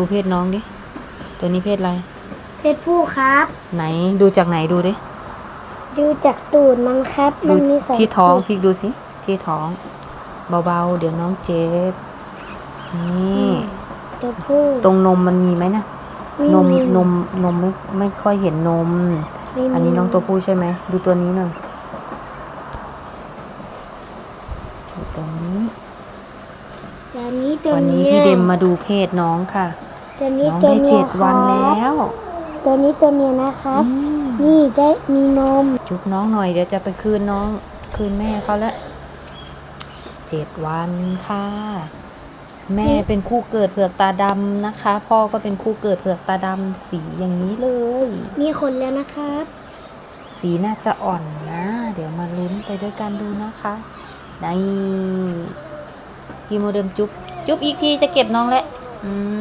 ดูเพศน้องดิ ตัวนี้เพศอะไร เพศผู้ครับ ไหนดูจากไหนดูดิ ดูจากตูดมันครับ ดูมันมีสองที่ท้องจุดพลิกดูสิ ที่ท้อง เบาๆ เดี๋ยวน้องเจ็บ นี่ ตัวผู้ตรงนมมันมีไหมนะไม่นมมีนมนมไม่ไม่ค่อยเห็นนม ไม่มีอันนี้น้องตัวผู้ใช่ไหม ดูตัวนี้หน่อยดูตัวนี้ ตัวนี้ตัววันนี้เยพี่เดมมาดูเพศน้องค่ะ ตัวนี้น้องตัวได้เมีเจ็ยดควันรัแล้บว ตัวนี้ตัวเมียนะครับ อืม นี่ได้มีนม จุ๊บน้องหน่อยเดี๋ยวจะไปคืนน้องคืนแม่เขาแล้วเจ็ดวันค่ะ แม่เป็นคู่เกิดเผือกตาดำนะคะ พ่อก็เป็นคู่เกิดเผือกตาดำสีอย่างนี้เลย มีขนแล้วนะครับ สีน่าจะอ่อนนะ เดี๋ยวมาลุ้นไปด้วยกันดูนะคะในพี่โมเดมจุ๊บจุ๊บอีกทีจะเก็บน้องแล้วอืม